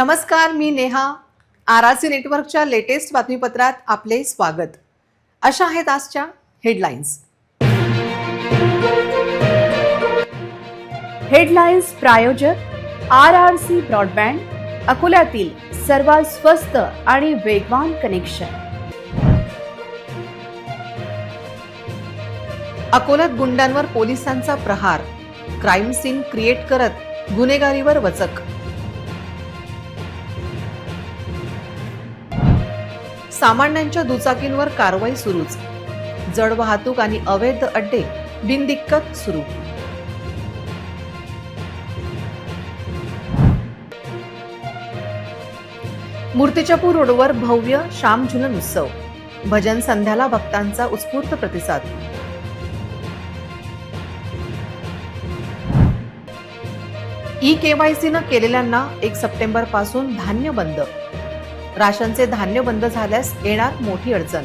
नमस्कार मी Neha. R R C नेटवर्कच्या लेटेस्ट बातमीपत्रात आपले स्वागत. अशा आहेत आजच्या हेडलाईन्स. हेडलाईन्स प्रायोजक आर आर सी ब्रॉडबँड अकोल्यातील सर्वात स्वस्त आणि वेगवान कनेक्शन. अकोल्यात गुंडांवर पोलिसांचा प्रहार. क्राईम सीन क्रिएट करत गुन्हेगारीवर वचक. सामान्यांच्या दुचाकींवर कारवाई सुरूच. जड वाहतूक आणि अवैध अड्डे बिनदिक्कत सुरू. मूर्तिजापूर रोडवर भव्य श्याम झुलन उत्सव. भजन संध्याला भक्तांचा उत्स्फूर्त प्रतिसाद. ई केवायसीनं केलेल्यांना एक सप्टेंबरपासून धान्य बंद. राशनचे धान्य बंद झाल्यास येणार मोठी अडचण.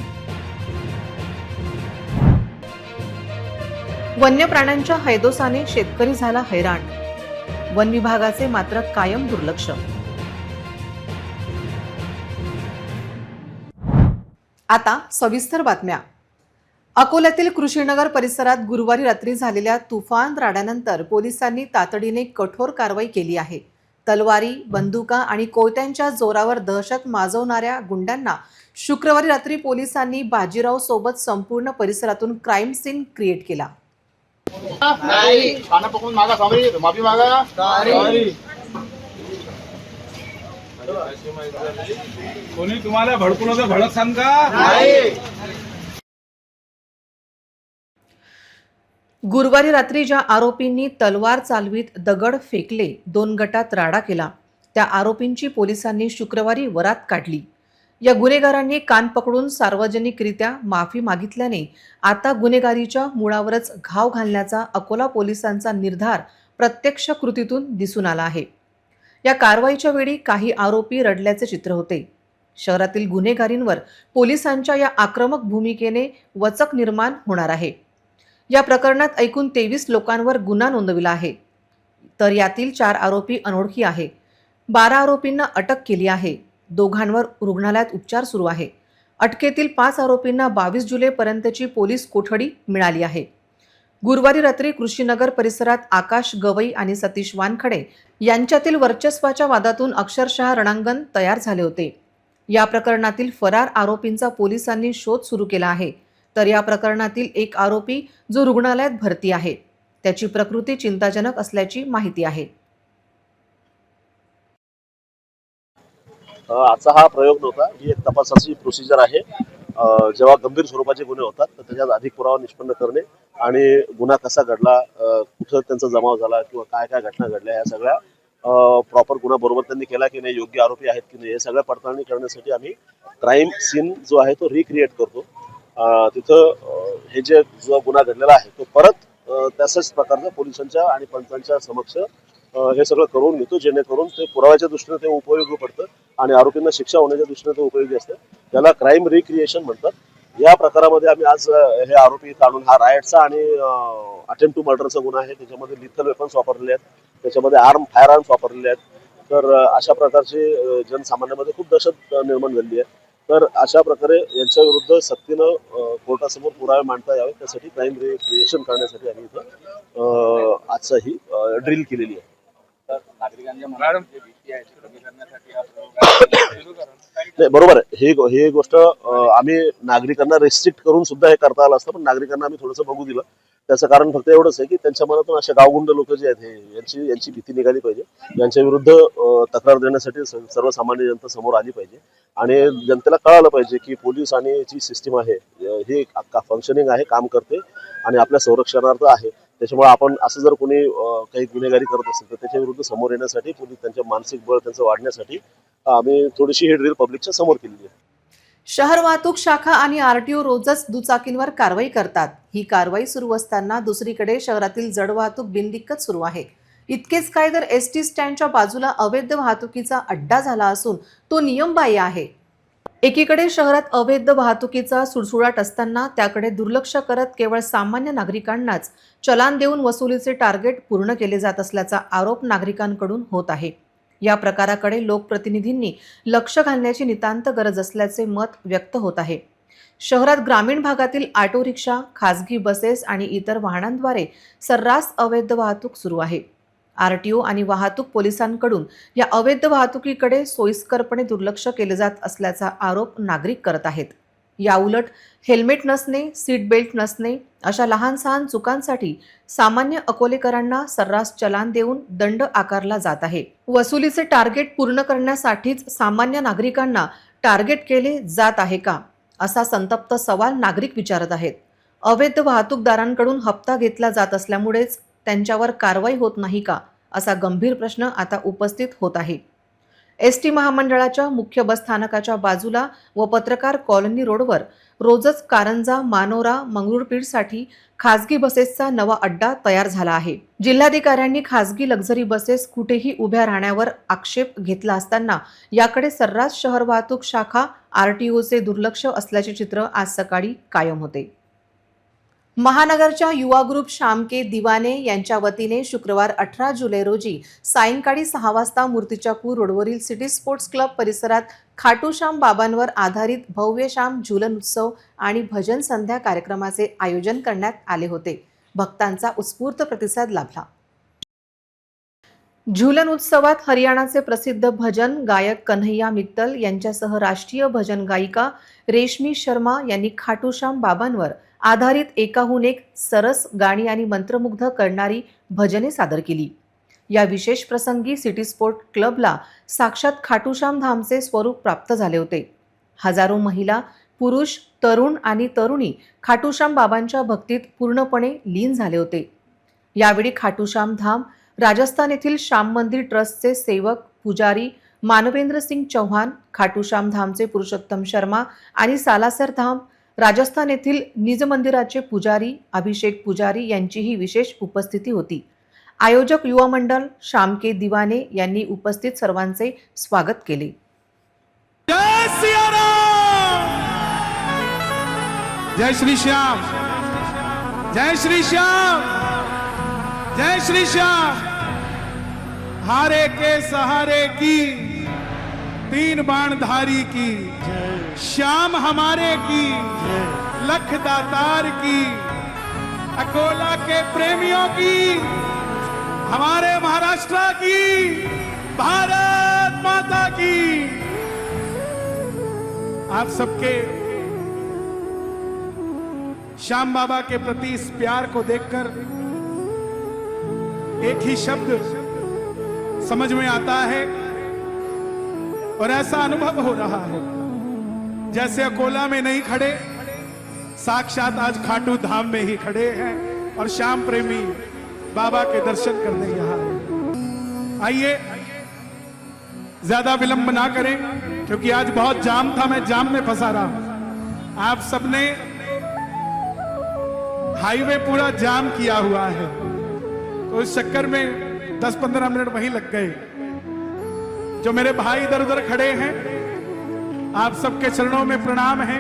वन्य प्राण्यांच्या हैदोसाने शेतकरी झाला हैराण. वन विभागाचे मात्र कायम दुर्लक्ष. आता सविस्तर बातम्या. अकोल्यातील कृषीनगर परिसरात गुरुवारी रात्री झालेल्या तुफान राड्यानंतर पोलिसांनी तातडीने कठोर कारवाई केली आहे. तलवारी बंदुका आणि कोयत्यांच्या जोरावर दहशत माजवणाऱ्या गुंडांना शुक्रवारी रात्री पोलिसांनी बाजीराव सोबत संपूर्ण परिसरातून क्राईम सीन क्रिएट केला. कोणी तुम्हाला भडकून भडक सांग का गुरुवारी रात्री ज्या आरोपींनी तलवार चालवीत दगड फेकले दोन गटात राडा केला. त्या आरोपींची पोलिसांनी शुक्रवारी वरात काढली. या गुन्हेगारांनी कान पकडून सार्वजनिकरित्या माफी मागितल्याने आता गुन्हेगारीच्या मुळावरच घाव घालण्याचा अकोला पोलिसांचा निर्धार प्रत्यक्ष कृतीतून दिसून आला आहे. या कारवाईच्या वेळी काही आरोपी रडल्याचे चित्र होते. शहरातील गुन्हेगारींवर पोलिसांच्या या आक्रमक भूमिकेने वचक निर्माण होणार आहे. या प्रकरणात एकूण तेवीस लोकांवर गुन्हा नोंदविला आहे. तर यातील चार आरोपी अनोळखी आहे. बारा आरोपींना अटक केली आहे. दोघांवर रुग्णालयात उपचार सुरू आहे. अटकेतील पाच आरोपींना बावीस जुलैपर्यंतची पोलीस कोठडी मिळाली आहे. गुरुवारी रात्री कृषीनगर परिसरात आकाश गवई आणि सतीश वानखडे यांच्यातील वर्चस्वाच्या वादातून अक्षरशः रणांगण तयार झाले होते. या प्रकरणातील फरार आरोपींचा पोलिसांनी शोध सुरू केला आहे. तर या प्रकरणातील एक आरोपी जो रुग्णालयात भरती आहे. त्याची प्रकृती चिंताजनक असल्याची माहिती आहे. आजचा हा प्रयोग नव्हता. ही एक तपासाची प्रोसिजर आहे. जेव्हा गंभीर स्वरूपाचे गुन्हे होतात तर त्याच्यात अधिक पुरावा निष्पन्न करणे आणि गुन्हा कसा घडला कुठं त्यांचा जमाव झाला किंवा काय काय घटना घडल्या या सगळ्या प्रॉपर गुन्हा बरोबर त्यांनी केला की नाही योग्य आरोपी आहेत की नाही हे सगळ्या पडताळणी करण्यासाठी आम्ही क्राईम सीन जो आहे तो रिक्रिएट करतो. तिथं हे जे जो गुन्हा घडलेला आहे तो परत तशाच प्रकारचा पोलिसांच्या आणि पंचांच्या समक्ष हे सगळं करून घेतो जेणेकरून ते पुराव्याच्या दृष्टीने ते उपयोगी पडतं आणि आरोपींना शिक्षा होण्याच्या दृष्टीने ते उपयोगी असतं. त्याला क्राईम रिक्रिएशन म्हणतात. या प्रकारामध्ये आम्ही आज हे आरोपी काढून हा रायटचा आणि अटेम्प्ट टू मर्डरचा गुन्हा आहे. त्याच्यामध्ये लिथल वेपन्स वापरलेले आहेत. त्याच्यामध्ये आर्म फायर आर्म्स वापरलेले आहेत. तर अशा प्रकारची जनसामान्यामध्ये खूप दहशत निर्माण झाली आहे. तर अशा प्रकारे यांच्या विरुद्ध सक्तीनं कोर्टासमोर पुरावे मांडता यावे त्यासाठी क्राईम रिक्रिएशन करण्यासाठी आम्ही इथं अ, आजचा ही ड्रिल केलेली आहे. नागरिकांच्या मनात जे भीती आहे ती कमी करण्यासाठी नाही बरोबर आहे. ही ही गोष्ट आम्ही नागरिकांना रेस्ट्रिक्ट करून सुद्धा हे करता आलं असतं पण नागरिकांना आम्ही थोडंसं बघू दिलं. त्याचं कारण फक्त एवढंच आहे की त्यांच्या मनातून अशा गावगुंड लोक जे आहेत हे यांची यांची भीती निघाली पाहिजे. यांच्या विरुद्ध तक्रार देण्यासाठी सर्वसामान्य जनता समोर आली पाहिजे. आणि जनतेला कळालं पाहिजे की पोलीस आणि जी सिस्टीम आहे हे ही फंक्शनिंग आहे काम करते आणि आपल्या संरक्षणार्थ आहे. त्याच्यामुळे आपण असं जर कोणी काही गुन्हेगारी करत असेल तर त्याच्या विरुद्ध समोर येण्यासाठी पोलीस त्यांच्या मानसिक बळ त्यांचं वाढण्यासाठी आम्ही थोडीशी ही ड्रील पब्लिकच्या समोर केलेली आहे. शहर वाहतूक शाखा आणि आरटीओ रोजच दुचाकींवर कारवाई करतात. ही कारवाई सुरू असताना दुसरीकडे शहरातील जड वाहतूक बिनदिक्कत सुरू आहे. इतकेच काय तर एस टी स्टँडच्या बाजूला अवैध वाहतुकीचा अड्डा झाला असून तो नियमबाह्य आहे. एकीकडे शहरात अवैध वाहतुकीचा सुळसुळाट असताना त्याकडे दुर्लक्ष करत केवळ सामान्य नागरिकांनाच चलान देऊन वसुलीचे टार्गेट पूर्ण केले जात असल्याचा आरोप नागरिकांकडून होत आहे. या प्रकाराकडे लोकप्रतिनिधींनी लक्ष घालण्याची नितांत गरज असल्याचे मत व्यक्त होत आहे. शहरात ग्रामीण भागातील ऑटो रिक्षा खासगी बसेस आणि इतर वाहनांद्वारे सर्रास अवैध वाहतूक सुरू आहे. आर टी ओ आणि वाहतूक पोलिसांकडून या अवैध वाहतुकीकडे सोयीस्करपणे दुर्लक्ष केले जात असल्याचा आरोप नागरिक करत आहेत. याउलट हेल्मेट नसणे सीट बेल्ट नसणे अशा लहान सहान चुकांसाठी सामान्य अकोलेकरांना सर्रास चलान देऊन दंड आकारला जात आहे. वसुलीचे टार्गेट पूर्ण करण्यासाठीच सामान्य नागरिकांना टार्गेट केले जात आहे का? असा संतप्त सवाल नागरिक विचारत आहेत. अवैध वाहतूकदारांकडून हप्ता घेतला जात असल्यामुळेच त्यांच्यावर कारवाई होत नाही का? असा गंभीर प्रश्न आता उपस्थित होत आहे. एस टी महामंडळाच्या मुख्य बस स्थानकाच्या बाजूला व पत्रकार कॉलनी रोडवर रोजच कारंजा मानोरा मंगरुळपीठसाठी खासगी बसेसचा नवा अड्डा तयार झाला आहे. जिल्हाधिकाऱ्यांनी खासगी लक्झरी बसेस कुठेही उभ्या राहण्यावर आक्षेप घेतला असताना याकडे सर्रास शहर वाहतूक शाखा आरटीओचे दुर्लक्ष असल्याचे चित्र आज सकाळी कायम होते. महानगरच्या युवा ग्रुप शामके दिवाने यांच्या वतीने शुक्रवार अठरा जुलै रोजी सायंकाळी सहा वाजता मूर्तिजापूर रोडवरील सिटी स्पोर्ट्स क्लब परिसरात खाटूश्याम बाबांवर आधारित भव्य श्याम झुलन उत्सव आणि भजन संध्या कार्यक्रमाचे आयोजन करण्यात आले होते. भक्तांचा उत्स्फूर्त प्रतिसाद लाभला. झुलन उत्सवात हरियाणाचे प्रसिद्ध भजन गायक कन्हैया मित्तल यांच्यासह राष्ट्रीय भजन गायिका रेशमी शर्मा यांनी खाटूश्याम बाबांवर आधारित एकाहून एक सरस गाणी आणि मंत्रमुग्ध करणारी भजने सादर केली. या विशेष प्रसंगी सिटी स्पोर्ट क्लबला साक्षात खाटूश्याम धामचे स्वरूप प्राप्त झाले होते. हजारो महिला पुरुष तरुण आणि तरुणी खाटूश्याम बाबांच्या भक्तीत पूर्णपणे लीन झाले होते. यावेळी खाटूश्याम धाम राजस्थान येथील श्याम मंदिर ट्रस्टचे सेवक पुजारी मानवेंद्र सिंग चौहान खाटूश्याम धामचे पुरुषोत्तम शर्मा आणि सालासर धाम राजस्थान येथील निज मंदिराचे पुजारी अभिषेक पुजारी यांचीही विशेष उपस्थिती होती. आयोजक युवा मंडळ श्यामके दिवाने यांनी उपस्थित सर्वांचे स्वागत केले. जय जय श्री श्याम! जय श्री श्याम! जय श्री श्याम! हारे के सहारे की। तीन बाण धारी की। श्याम हमारे की। लख दातार की। अकोला के प्रेमियों की। हमारे महाराष्ट्र की। भारत माता की। आप सबके श्याम बाबा के प्रति इस प्यार को देखकर एक ही शब्द समझ में आता है। और ऐसा अनुभव हो रहा है। जैसे अकोला में नहीं खड़े, साक्षात आज खाटू धाम में ही खड़े हैं और श्याम प्रेमी बाबा के दर्शन करने यहाँ आइए, ज़्यादा विलंब ना करें, क्योंकि आज बहुत जाम था, मैं जाम में फंसा रहा हूँ। आप सबने हाईवे पूरा जाम किया हुआ है। तो इस चक्कर में 10-15 मिनट वहीं लग गए। जो मेरे भाई इधर उधर खड़े हैं आप सबके चरणों में प्रणाम है।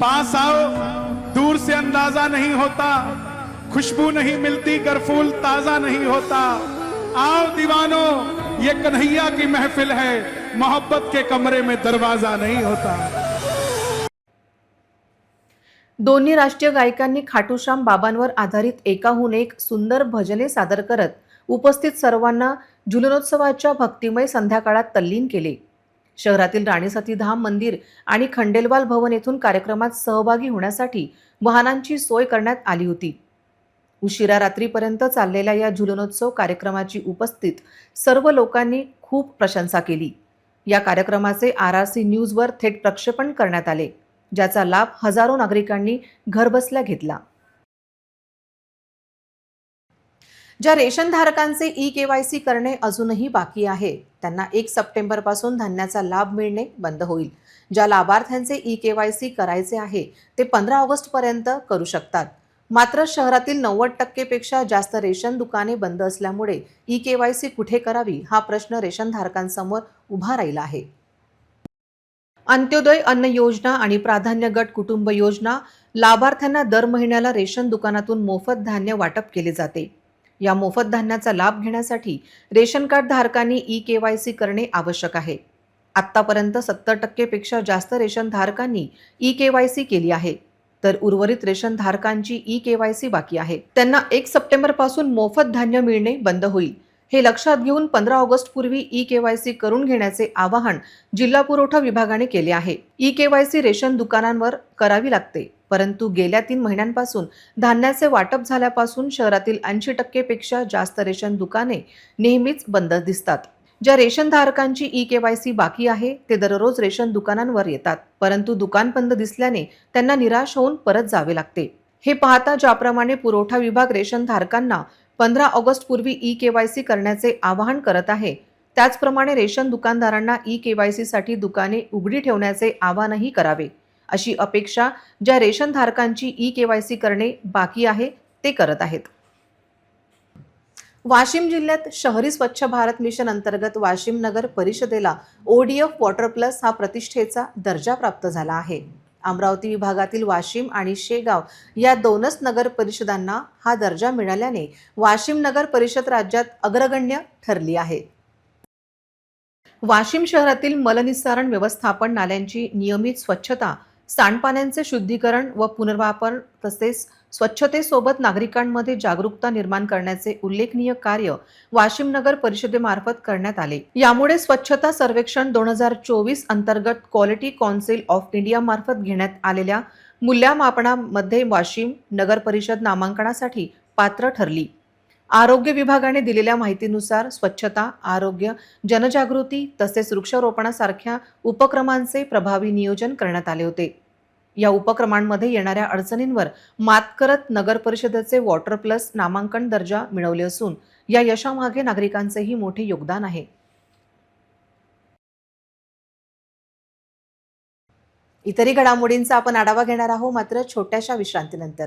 पास आओ दूर से अंदाजा नहीं होता खुशबू नहीं मिलती गरफूल ताजा नहीं होता। आओ दीवानों ये कन्हैया की महफिल है मोहब्बत के कमरे में दरवाजा नहीं होता। दोन्ही राष्ट्रीय गायकांनी खाटूश्याम बाबांवर आधारित एकाहून एक सुंदर भजने सादर करत उपस्थित सर्वांना झुलनोत्सवाच्या भक्तिमय संध्याकाळात तल्लीन केले. शहरातील राणीसती धाम मंदिर आणि खंडेलवाल भवन येथून कार्यक्रमात सहभागी होण्यासाठी वाहनांची सोय करण्यात आली होती. उशिरा रात्रीपर्यंत चाललेल्या या झुलनोत्सव कार्यक्रमाची उपस्थित सर्व लोकांनी खूप प्रशंसा केली. या कार्यक्रमाचे आर आर सी न्यूजवर थेट प्रक्षेपण करण्यात आले ज्याचा लाभ हजारो नागरिकांनी घरबसल्या घेतला. ज्या रेशन धारकांचे ई केवायसी करणे अजूनही बाकी आहे त्यांना एक सप्टेंबरपासून धान्याचा लाभ मिळणे बंद होईल. ज्या लाभार्थ्यांचे ई केवायसी करायचे आहे ते पंधरा ऑगस्टपर्यंत करू शकतात. मात्र शहरातील नव्वद टक्केपेक्षा जास्त रेशन दुकाने बंद असल्यामुळे ई केवायसी कुठे करावी हा प्रश्न रेशन धारकांसमोर उभा राहिला आहे. अंत्योदय अन्न योजना आणि प्राधान्य गट कुटुंब योजना लाभार्थ्यांना दर महिन्याला रेशन दुकानातून मोफत धान्य वाटप केले जाते. या मोफत धान्याचा लाभ घेण्यासाठी रेशन कार्ड धारकांनी ई के वाय सी करणे आवश्यक आहे. आत्तापर्यंत सत्तर टक्केपेक्षा जास्त रेशन धारकांनी ई के वाय सी केली आहे. तर उर्वरित रेशन धारकांची ई के वाय सी बाकी आहे. त्यांना एक सप्टेंबरपासून मोफत धान्य मिळणे बंद होईल. हे लक्षात घेऊन पंधरा ऑगस्ट पूर्वी ई सी करून घेण्याचे आवाहन जिल्हा पुरवठा विभागाने केले आहे. E K Y C ration दुकानांवर करावी लागते. परंतु गेल्या तीन महिन्यांपासून धान्याचे वाटप झाल्यापासून शहरातील ऐंशी टक्केपेक्षा जास्त रेशन दुकाने नेहमीच बंद दिसतात. ज्या रेशन धारकांची ई सी बाकी आहे ते दररोज रेशन दुकानांवर येतात. परंतु दुकान बंद दिसल्याने त्यांना निराश होऊन परत जावे लागते. हे पाहता ज्याप्रमाणे पुरवठा विभाग रेशन धारकांना पंधरा ऑगस्ट पूर्वी ई सी करण्याचे आवाहन करत आहे त्याचप्रमाणे रेशन दुकानदारांना ई के वायसाठी दुकाने उघडी ठेवण्याचे आवाहनही करावे. अशी अपेक्षा ज्या रेशन धारकांची ई केवायसी करणे बाकी आहे ते करत आहेत. वाशिम जिल्ह्यात शहरी स्वच्छ भारत मिशन अंतर्गत वाशिम नगर परिषदेला ओडीएफ वॉटर प्लस हा प्रतिष्ठेचा दर्जा प्राप्त झाला आहे. अमरावती विभागातील वाशिम आणि शेगाव या दोनच नगर परिषदांना हा दर्जा मिळाल्याने वाशिम नगर परिषद राज्यात अग्रगण्य ठरली आहे. वाशिम शहरातील मलनिस्सारण व्यवस्थापन नाल्यांची नियमित स्वच्छता सांडपाण्यांचे शुद्धीकरण व पुनर्वापर तसेच स्वच्छतेसोबत नागरिकांमध्ये जागरूकता निर्माण करण्याचे उल्लेखनीय कार्य वाशिम नगर परिषदेमार्फत करण्यात आले. यामुळे स्वच्छता सर्वेक्षण दोन हजार चोवीस अंतर्गत क्वालिटी कौन्सिल ऑफ इंडिया मार्फत घेण्यात आलेल्या मूल्यमापनामध्ये वाशिम नगर परिषद नामांकनासाठी पात्र ठरली. आरोग्य विभागाने दिलेल्या माहितीनुसार स्वच्छता आरोग्य जनजागृती तसेच वृक्षारोपणासारख्या उपक्रमांचे प्रभावी नियोजन करण्यात आले होते. या उपक्रमांमध्ये येणाऱ्या अडचणींवर मात करत नगर परिषदेचे वॉटर प्लस नामांकन दर्जा मिळवले असून या यशामागे नागरिकांचेही मोठे योगदान आहे. इतरही घडामोडींचा आपण आढावा घेणार आहोत मात्र छोट्याशा विश्रांतीनंतर.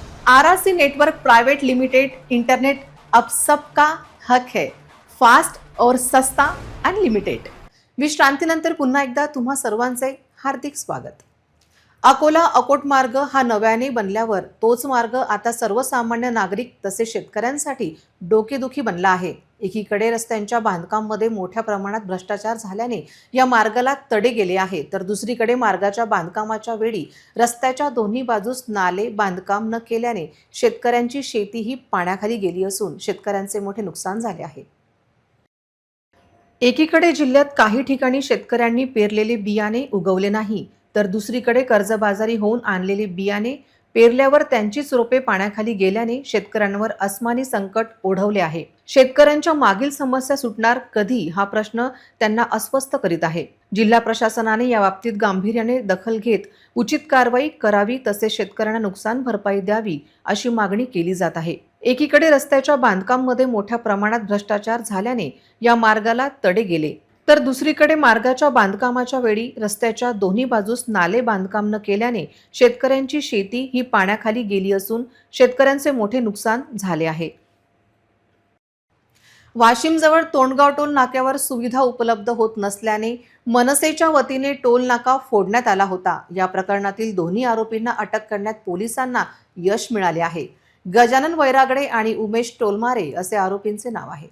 R R C network private limited internet अब सबका हक है फास्ट और सस्ता अनलिमिटेड विश्रांतीनंतर पुन्हा एकदा तुम्हा सर्वांचे हार्दिक स्वागत. अकोला अकोट मार्ग हा नव्याने बनल्यावर तोच मार्ग आता सर्वसामान्य नागरिक तसेच शेतकऱ्यांसाठी डोकेदुखी बनला आहे. एकीकडे रस्त्यांच्या बांधकाममध्ये मोठ्या प्रमाणात भ्रष्टाचार झाल्याने या मार्गाला तडे गेले आहे. तर दुसरीकडे मार्गाच्या बांधकामाच्या वेळी रस्त्याच्या दोन्ही बाजूस नाले बांधकाम न केल्याने शेतकऱ्यांची शेती ही पाण्याखाली गेली असून शेतकऱ्यांचे मोठे नुकसान झाले आहे. एकीकडे जिल्ह्यात काही ठिकाणी शेतकऱ्यांनी पेरलेले बियाणे उगवले नाही तर दुसरीकडे कर्जबाजारी होऊन आणलेले बियाणे पेरल्यावर त्यांचीच रोपे पाण्याखाली गेल्याने शेतकऱ्यांवर अस्मानी संकट ओढवले आहे. शेतकऱ्यांच्या मागील समस्या सुटणार कधी हा प्रश्न त्यांना अस्वस्थ करीत आहे. जिल्हा प्रशासनाने या बाबतीत गांभीर्याने दखल घेत उचित कारवाई करावी तसेच शेतकऱ्यांना नुकसान भरपाई द्यावी अशी मागणी केली जात आहे. एकीकडे रस्त्याच्या बांधकाममध्ये मोठ्या प्रमाणात भ्रष्टाचार झाल्याने या मार्गाला तडे गेले तर दुसरीकडे मार्गाच्या बांधकामाच्या वेळी रस्त्याच्या दोन्ही बाजूस नाले बांधकाम न केल्याने शेतकऱ्यांची शेती ही पाण्याखाली गेली असून शेतकऱ्यांचे मोठे नुकसान झाले आहे. वाशिमजवळ तोंडगाव टोल नाक्यावर सुविधा उपलब्ध होत नसल्याने मनसेच्या वतीने टोल नाका फोडण्यात आला होता. या प्रकरणातील दोन्ही आरोपींना अटक करण्यात पोलिसांना यश मिळाले आहे. गजानन वैरागडे आणि उमेश टोलमारे असे आरोपींचे नाव आहे.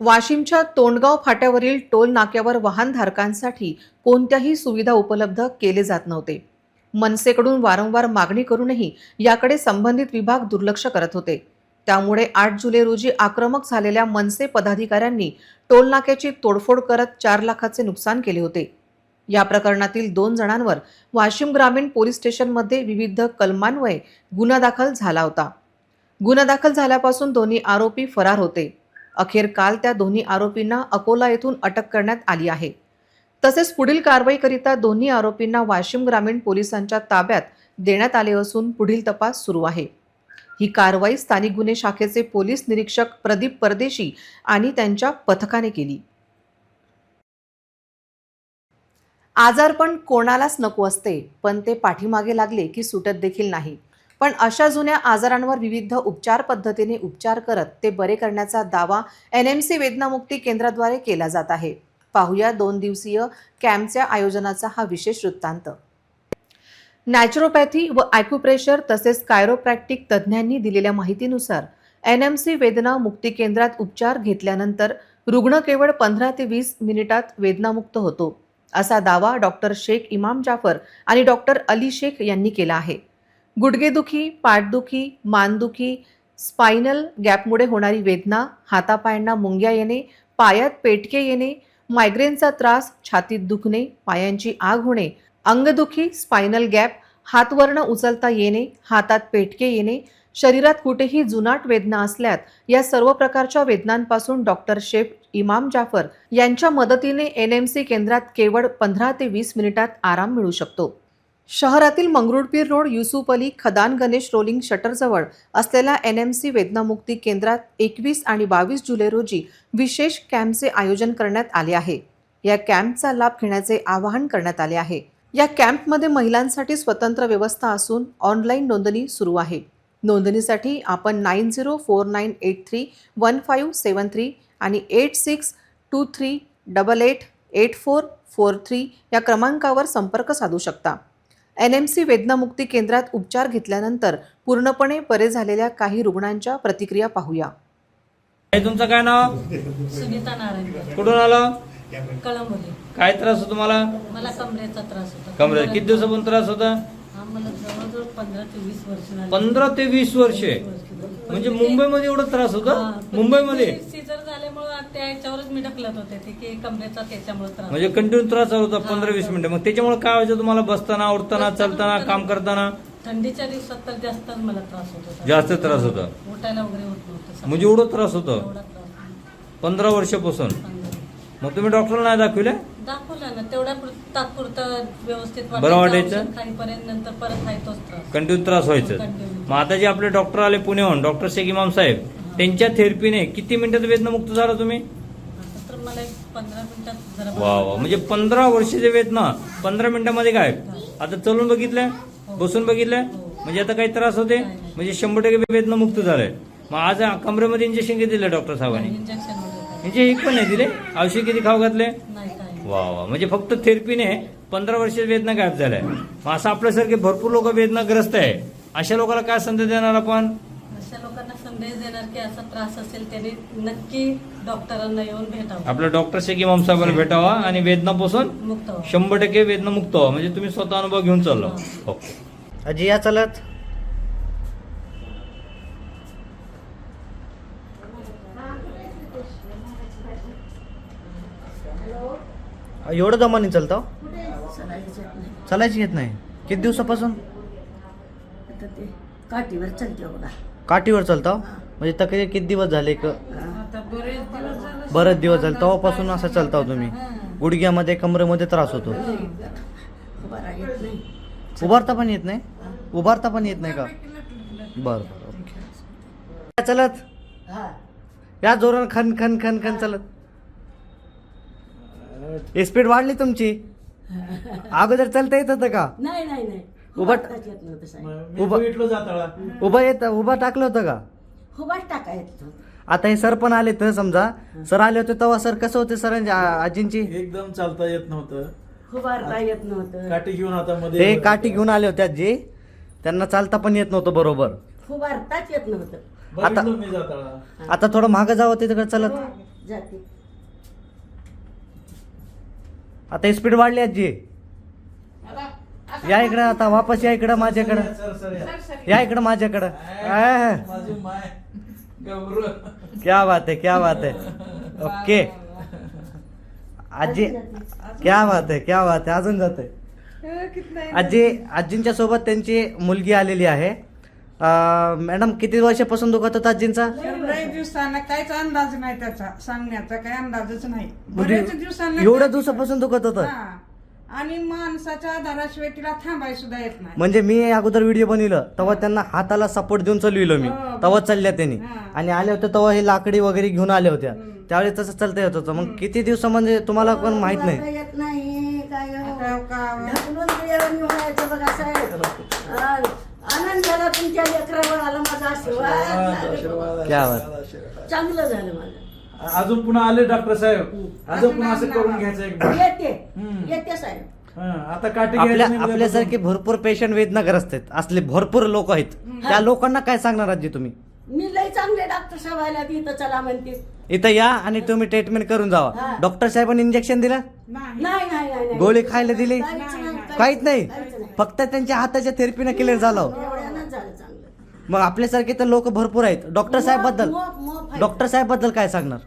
वाशिमच्या तोंडगाव फाट्यावरील टोल नाक्यावर वाहनधारकांसाठी कोणत्याही सुविधा उपलब्ध केले जात नव्हते. मनसेकडून वारंवार मागणी करूनही याकडे संबंधित विभाग दुर्लक्ष करत होते. त्यामुळे आठ जुलै रोजी आक्रमक झालेल्या मनसे पदाधिकाऱ्यांनी टोलनाक्याची तोडफोड करत चार लाखाचे नुकसान केले होते. या प्रकरणातील दोन जणांवर वाशिम ग्रामीण पोलीस स्टेशनमध्ये विविध कलमान्वये गुन्हा दाखल झाला होता. गुन्हा दाखल झाल्यापासून दोन्ही आरोपी फरार होते. अखेर काल त्या दोन्ही आरोपींना अकोला येथून अटक करण्यात आली आहे. तसेच पुढील कारवाईकरिता दोन्ही आरोपींना वाशिम ग्रामीण पोलिसांच्या ताब्यात देण्यात आले असून पुढील तपास सुरू आहे. ही कारवाई स्थानिक गुन्हे शाखेचे पोलीस निरीक्षक प्रदीप परदेशी आणि त्यांच्या पथकाने केली. आजारपण कोणालाच नको असते पण ते पाठीमागे लागले की सुटत देखील नाही. पण अशा जुन्या आजारांवर विविध उपचार पद्धतीने उपचार करत ते बरे करण्याचा दावा एन एम सी वेदनामुक्ती केंद्राद्वारे केला जात आहे. पाहूया दोन दिवसीय कॅम्पच्या आयोजनाचा हा विशेष वृत्तांत. नॅचरोपॅथी व ॲक्युप्रेशर तसेच कायरोप्रॅक्टिक तज्ज्ञांनी दिलेल्या माहितीनुसार एन एम सी वेदना मुक्ती केंद्रात उपचार घेतल्यानंतर रुग्ण केवळ पंधरा ते वीस मिनिटात वेदनामुक्त होतो असा दावा डॉक्टर शेख इमाम जाफर आणि डॉक्टर अली शेख यांनी केला आहे. गुडघेदुखी पाठदुखी मानदुखी स्पायनल गॅपमुळे होणारी वेदना हातापायांना मुंग्या येणे पायात पेटके येणे मायग्रेनचा त्रास छातीत दुखणे पायांची आग होणे अंगदुखी स्पायनल गॅप हातवर्ण उचलता येणे हातात पेटके येणे शरीरात कुठेही जुनाट वेदना असल्यात या सर्व प्रकारच्या वेदनांपासून डॉक्टर शेफ इमाम जाफर यांच्या मदतीने एन एम सी केंद्रात केवळ पंधरा ते वीस मिनिटात आराम मिळू शकतो. शहरातील मंगरुळपीर रोड युसुफ अली खदान गणेश रोलिंग शटरजवळ असलेल्या एन एम सी वेदनामुक्ती केंद्रात एकवीस आणि बावीस जुलै रोजी विशेष कॅम्पचे आयोजन करण्यात आले आहे. या कॅम्पचा लाभ घेण्याचे आवाहन करण्यात आले आहे. या कॅम्पमध्ये महिलांसाठी स्वतंत्र व्यवस्था असून ऑनलाईन नोंदणी सुरू आहे. नोंदणीसाठी आपण nine zero four nine eight three one five seven three आणि eight six two three double eight eight four four three या क्रमांकावर संपर्क साधू शकता. एन एम सी वेदनामुक्ती केंद्रात उपचार घेतल्यानंतर पूर्णपणे बरे झालेल्या काही रुग्णांच्या प्रतिक्रिया पाहूया. तुमचं काय नाव? सुनीता नारायण. कुठून आलं? कळंबोली. काय त्रास होतो मला मला कमरेचा त्रास होता. कमरे किती दिवसापासून त्रास होता? जवळजवळ पंधरा ते वीस वर्ष झाली. पंधरा ते वीस वर्षे. म्हणजे मुंबईमध्ये एवढा त्रास होता? हा, पण मुंबईमध्ये? सीझर झाल्यामुळे त्या याच्यावरच मी ढकलत होते. ते की कमरेचा त्याच्यामुळे त्रास म्हणजे कंटिन्यू त्रास चालू होता पंधरा वीस मिनिटं. मग त्याच्यामुळे काय व्हायचं तुम्हाला? बसताना उठताना चालताना काम करताना? थंडीच्या दिवसात तर जास्तच मला त्रास होत होता. जास्त त्रास होता. उठायला वगैरे होत नव्हतं. म्हणजे एवढं त्रास होतं? एवढा त्रास. पंधरा वर्षापासून. मग तुम्ही डॉक्टरला नाही दाखविले? दाखवलं ना तेवढ्या पुर- तात्पुरतं व्यवस्थित बरं वाटायचं? औषध खाईपर्यंत नंतर परत आहे तोच त्रास. कंटिन्यू त्रास व्हायचं. Continue. मग आता जे आपले डॉक्टर आले पुण्याहून डॉक्टर शेख इमाम साहेब त्यांच्या थेरपीने किती मिनिटात वेदनामुक्त झाला तुम्ही? आता तर मला एक पंधरा मिनिटात जरा वा वा. म्हणजे पंधरा वर्षाचे वेदना पंधरा मिनिटामध्ये काय? आता चलून बघितलं बसून बघितलं म्हणजे आता काही त्रास होते? म्हणजे शंभर टक्के वेदना मुक्त झालंय. मग आज कमरेमध्ये इंजेक्शन किती दिलं डॉक्टर साहेबांनी. इंजेक्शन म्हणजे एक पण नाही दिले औषध किती खाऊ घातले? वा वा. म्हणजे फक्त थेरपीने पंधरा वर्षात वेदना गायब झालाय. मग असं आपल्यासारखे भरपूर लोक वेदनाग्रस्त आहे. अशा लोकांना काय संदेश देणार आपण? अशा लोकांना संदेश देणार की असा त्रास असेल त्याने नक्की डॉक्टरांना येऊन भेटावं. आपल्या डॉक्टर इमाम साहेबांना भेटावा आणि वेदनापासून मुक्त व्हावं. शंभर टक्के वेदना मुक्त व्हा म्हणजे तुम्ही स्वतः अनुभव घेऊन चाललो. ओके. अजी या चलत. एवढं दमाने चालतं? चालायची येत नाही. किती दिवसापासून? आता ते काठीवर चलते बघा. काठीवर चालतं? म्हणजे तक्रार किती दिवस झाले क बरेच दिवस झाले तेव्हापासून असं चालता. हो तुम्ही. गुडघ्यामध्ये कमरेमध्ये त्रास होतो. बरा येत नाही. उभारता पण येत नाही? उभारता पण येत नाही का? बरं बरं ओके. या चलत. हा. या जोरानं खन खन खन खन चलत. स्पीड वाढली तुमची? अगोदर चालता येत होतं का? नाही नाही नाही. उभा- येत नव्हतं साहेब. उभं उभं येत उभा टाकलं होतं का? उभाच टाका येत नव्हतं. आता हे सर पण आले तर समजा. सर आले होते तेव्हा सर कसं होते सरांची आ- आजींची? एकदम चालता येत नव्हतं. उभारता येत नव्हतं. काठी घेऊन ते काठी घेऊन आले होते आजी. त्यांना चालता पण येत नव्हतं बरोबर. उभारताच येत नव्हतं. जाताना आता थोडं मागं जावं तिकडे चलत. जाते. आता स्पीड वाढली आजी. या इकडं आता वापस या इकडं माझ्याकडं. सर सर या. या. इकडं माझ्याकडं. आ, माझी माय. घाबरू क्या बात है क्या बात है ओके. आजी क्या बात है क्या बात है अजून जाते आजी आजींच्या सोबत त्यांची मुलगी आलेली आहे. मॅडम किती वर्षापासून दुखत होता आजींचा? लय दिवसांना काहीच अंदाज नाही त्याचा सांगण्याचा काही अंदाजच नाही. म्हणजे दिवसांना एवढ्या दिवसापासून दुखत होतं? हा. आणि माणसाच्या धाराशिवाय तिला थांबाय सुद्धा येत नाही. म्हणजे मी अगोदर व्हिडिओ बनविलं तेव्हा त्यांना हाताला सपोर्ट देऊन चालविलं मी. हो, तेव्हा चालल्या त्यांनी. हा. आणि आल्या होत्या तेव्हा हे लाकडी वगैरे घेऊन आल्या होत्या. त्यावेळेस तसं चालता येत होतं मग किती दिवस म्हणजे तुम्हाला पण माहीत नाही. आता येत नाही काय हो. आता का- ढकलून दिल्यावर म्हणायचं बघा साहेब. हा, आनंद झाला तुमच्या लेकरावर आला माझा आशीर्वाद. क्या बात. चांगलं झालं माझं. अजून पुन्हा आले डॉक्टर साहेब. अजून पुन्हा असं करून घ्यायचं एक येते. हम्म. येते साहेब. हा, आता काठी आपल्या घ्यायची नाही आपल्यासारखे भरपूर पेशंट वेदनाग्रस्त आहेत. असले भरपूर लोक आहेत. त्या लोकांना काय सांगणार आजी तुम्ही? मी लई चांगले डॉक्टर साहेब आल्या इथं चला म्हणते. इथं या आणि तुम्ही ट्रीटमेंट करून जावा. हा. डॉक्टर साहेबांनी इंजेक्शन दिलं? नाही नाही नाही नाही. नाही. गोळी खायला दिली? नाही काहीच नाही. फक्त त्यांच्या हाताच्या थेरपीने क्लिअर झालं. झालं चांगलं. मग आपल्यासारखे तर लोक भरपूर आहेत. डॉक्टर साहेबबद्दल. मोप- मोप आहे. डॉक्टर साहेबबद्दल काय सांगणार?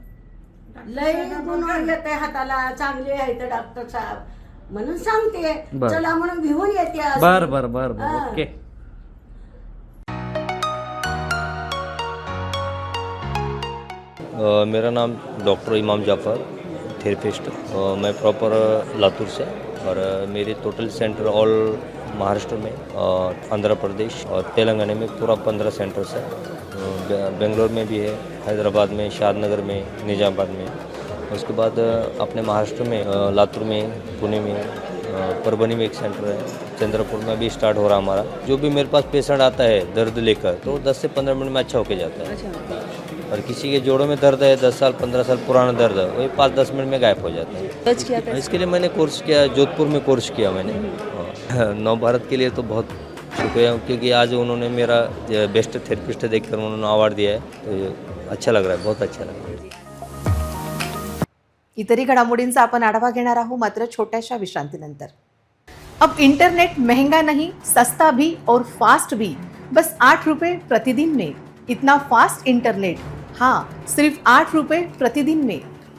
लई गुण येते हाताला. चांगले आहेत डॉक्टर साहेब. म्हणून सांगते. बर. चला म्हणून घेऊन येते आज. बर बर बर बर. हा. ओके. अ, मेरा नाम डॉक्टर इमाम जाफ़र थेरेपिस्ट अ, मैं प्रॉपर लातूर से और अ, मेरे टोटल सेंटर ऑल महाराष्ट्र में अ, आंध्र प्रदेश और तेलंगाना में पूरा पंद्रह सेंटर्स है। बेंगलोर में भी है हैदराबाद में शादनगर में निज़ामाबाद में। उसके बाद अपने महाराष्ट्र में लातूर में पुणे में परभनी में एक सेंटर है चंद्रपुर में भी स्टार्ट हो रहा हमारा। जो भी मेरे पास पेशेंट आता है दर्द लेकर तो 10 से 15 मिनट में अच्छा होके जाता है। और किसी के जोड़ों में दर्द है दस साल पंद्रह साल पुराना दर्द है वही पाँच दस मिनट में गायब हो जाता है। इसके लिए मैंने कोर्स किया जोधपुर में कोर्स किया मैंने। नवभारत नव भारत के लिए तो बहुत शुक्रिया क्योंकि आज उन्होंने मेरा बेस्ट थेरेपिस्ट देखकर उन्होंने अवार्ड दिया है तो अच्छा लग रहा है बहुत अच्छा लग रहा है। इतरही घडामोडींचा आपण आढावा घेणार आहोत मात्र छोट्याशा विश्रांतीनंतर. अब इंटरनेट महंगा नहीं सस्ता भी और फास्ट भी बस आठ रुपये प्रतिदिन में. इतना फास्ट इंटरनेट हाँ सिर्फ आठ रुपये प्रतिदिन में.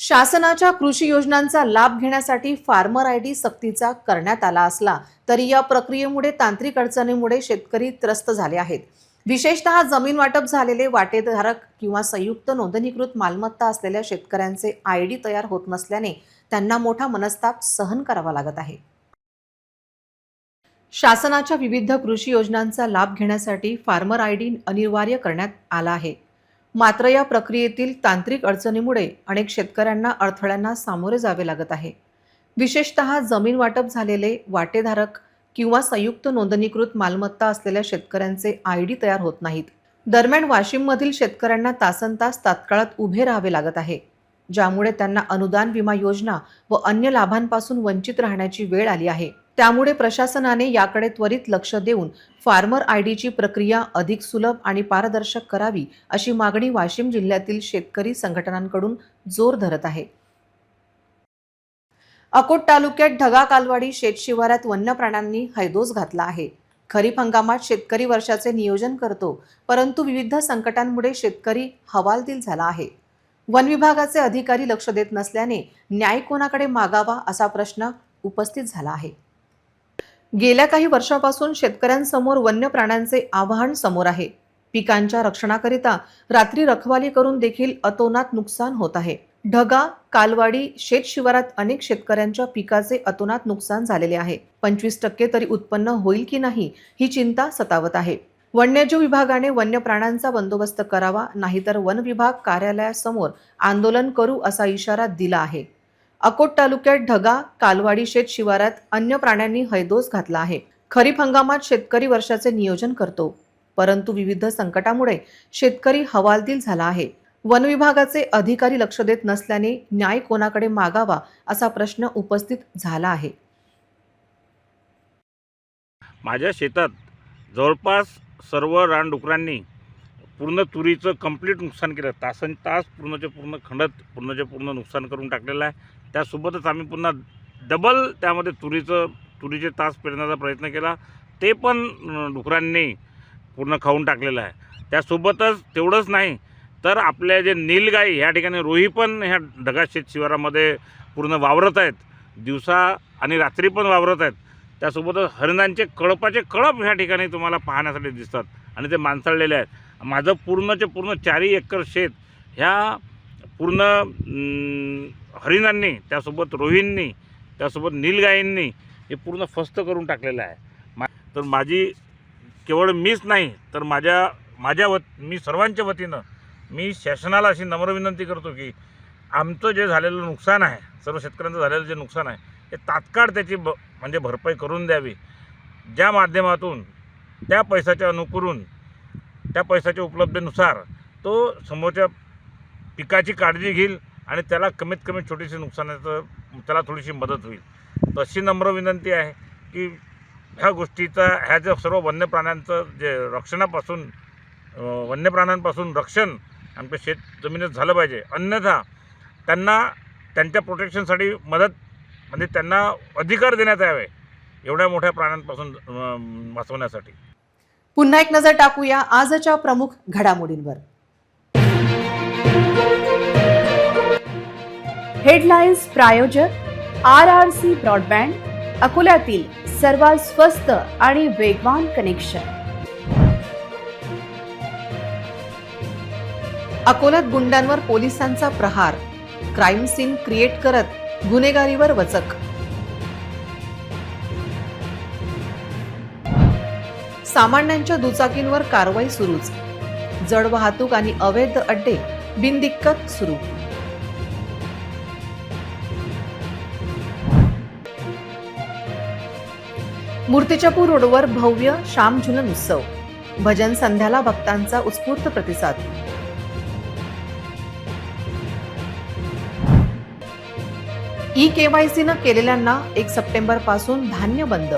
शासनाच्या कृषी योजनांचा लाभ घेण्यासाठी फार्मर आय डी सक्तीचा करण्यात आला असला तरी या प्रक्रियेमुळे तांत्रिक अडचणीमुळे शेतकरी त्रस्त झाले आहेत. विशेषतः जमीन वाटप झालेले वाटेधारक किंवा संयुक्त नोंदणीकृत मालमत्ता असलेल्या शेतकऱ्यांचे आय डी तयार होत नसल्याने त्यांना मोठा मनस्ताप सहन करावा लागत आहे. शासनाच्या विविध कृषी योजनांचा लाभ घेण्यासाठी फार्मर आय डी अनिवार्य करण्यात आला आहे. मात्र या प्रक्रियेतील तांत्रिक अडचणीमुळे अनेक शेतकऱ्यांना अडथळ्यांना सामोरे जावे लागत आहे. विशेषतः जमीन वाटप झालेले वाटेधारक किंवा संयुक्त नोंदणीकृत मालमत्ता असलेल्या शेतकऱ्यांचे आय डी तयार होत नाहीत. दरम्यान वाशिममधील शेतकऱ्यांना तासनतास तात्काळात उभे राहावे लागत आहे ज्यामुळे त्यांना अनुदान विमा योजना व अन्य लाभांपासून वंचित राहण्याची वेळ आली आहे. त्यामुळे प्रशासनाने याकडे त्वरित लक्ष देऊन फार्मर आय डीची प्रक्रिया अधिक सुलभ आणि पारदर्शक करावी अशी मागणी वाशिम जिल्ह्यातील शेतकरी संघटनांकडून जोर धरत आहे. अकोट तालुक्यात ढगा कालवाडी शेतशिवारात वन्य प्राण्यांनी हैदोस घातला आहे. खरीप हंगामात शेतकरी वर्षाचे नियोजन करतो परंतु विविध संकटांमुळे शेतकरी हवालदिल झाला आहे. वन विभागाचे अधिकारी लक्ष देत नसल्याने न्याय कोणाकडे मागावा असा प्रश्न उपस्थित झाला आहे. गेल्या काही वर्षापासून शेतकऱ्यांसमोर वन्य प्राण्यांचे आव्हान समोर आहे. पिकांच्या रक्षणाकरिता रात्री रखवाली करून देखील अतोनात नुकसान होत आहे. ढगा कालवाडी शेत शिवारात अनेक शेतकऱ्यांच्या पिकाचे अतोनात नुकसान झालेले आहे. पंचवीस टक्के तरी उत्पन्न होईल की नाही ही चिंता सतावत आहे. वन्यजीव विभागाने वन्य प्राण्यांचा बंदोबस्त करावा नाहीतर वन विभाग कार्यालयासमोर आंदोलन करू असा इशारा दिला आहे. अकोट तालुक्यात ढगा कालवाडी शेत शिवारात अन्य प्राण्यांनी हैदोस घातला आहे. खरीप हंगामात शेतकरी वर्षाचे नियोजन करतो. परंतु विविध संकटामुळे शेतकरी हवालदिल झाला आहे. वन विभागाचे अधिकारी लक्ष देत नसल्याने न्याय कोणाकडे मागावा असा प्रश्न उपस्थित झाला आहे. माझ्या शेतात जवळपास सर्व रानडुकरांनी पूर्ण तुरीचं कंप्लीट नुकसान केलं. तासन तास पूर्णचे पूर्ण खंडत पूर्णचे पूर्ण नुकसान करून टाकलेलं आहे. त्यासोबतच आम्ही पुन्हा डबल त्यामध्ये तुरीचं तुरीचे तास पेरण्याचा प्रयत्न केला. ते पण डुकरांनी पूर्ण खाऊन टाकलेलं आहे. त्यासोबतच तेवढंच नाही तर आपल्या जे नीलगाई ह्या ठिकाणी रोही पण ह्या ढगाशेत शिवारामध्ये पूर्ण वावरत आहेत. दिवसा आणि रात्री पण वावरत आहेत. त्यासोबतच हरिणांचे कळपाचे कळप ह्या ठिकाणी तुम्हाला पाहण्यासाठी दिसतात आणि ते माणसाळलेले आहेत. माझं पूर्णचे पूर्ण चारही एकर शेत ह्या पूर्ण हरिणांनी त्यासोबत रोहींनी त्यासोबत नीलगायींनी हे पूर्ण फस्त करून टाकलेलं आहे. मा तर माझी केवळ मीच नाही तर माझ्या माझ्या वत मी सर्वांच्या वतीनं मी शासनाला अशी नम्र विनंती करतो की आमचं जे झालेलं नुकसान आहे सर्व शेतकऱ्यांचं झालेलं जे नुकसान आहे ते तात्काळ त्याची ब म्हणजे भरपाई करून द्यावी. ज्या माध्यमातून त्या पैशाच्या अनुकरून त्या पैशाच्या उपलब्धतेनुसार तो समोरच्या पिकाची काळजी घेईल आणि त्याला कमीत कमी छोटीशी नुकसानाचं त्याला थोडीशी मदत होईल. तशी नम्र विनंती आहे की ह्या गोष्टीचा ह्या ज्या सर्व वन्य प्राण्यांचं जे रक्षणापासून वन्य प्राण्यांपासून रक्षण आमच्या शेत जमिनीत झालं पाहिजे. अन्यथा त्यांना त्यांच्या प्रोटेक्शनसाठी मदत म्हणजे त्यांना अधिकार देण्यात यावे एवढ्या मोठ्या प्राण्यांपासून वाचवण्यासाठी. पुन्हा एक नजर टाकूया आजच्या प्रमुख घडामोडींवर. हेडलाईन्स प्रायोजक आर आर सी ब्रॉडबँड अकोल्यातील सर्वात स्वस्त आणि वेगवान कनेक्शन. अकोल्यात गुंडांवर पोलिसांचा प्रहार. क्राईम सीन क्रिएट करत गुन्हेगारीवर वचक. सामान्यांच्या दुचाकींवर कारवाई सुरूच. जड वाहतूक आणि अवैध अड्डे बिनदिक्कत सुरू. मूर्तिजापूर रोडवर भव्य श्याम झुलन उत्सव. भजन संध्याला भक्तांचा उत्स्फूर्त प्रतिसाद. ई केवायसीनं केलेल्यांना एक सप्टेंबरपासून धान्य बंद.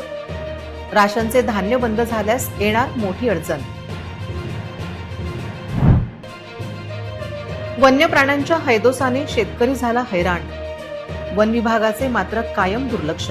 राशनचे धान्य बंद झाल्यास येणार मोठी अडचण. वन्य प्राण्यांच्या हैदोसाने शेतकरी झाला हैराण. वन विभागाचे मात्र कायम दुर्लक्ष.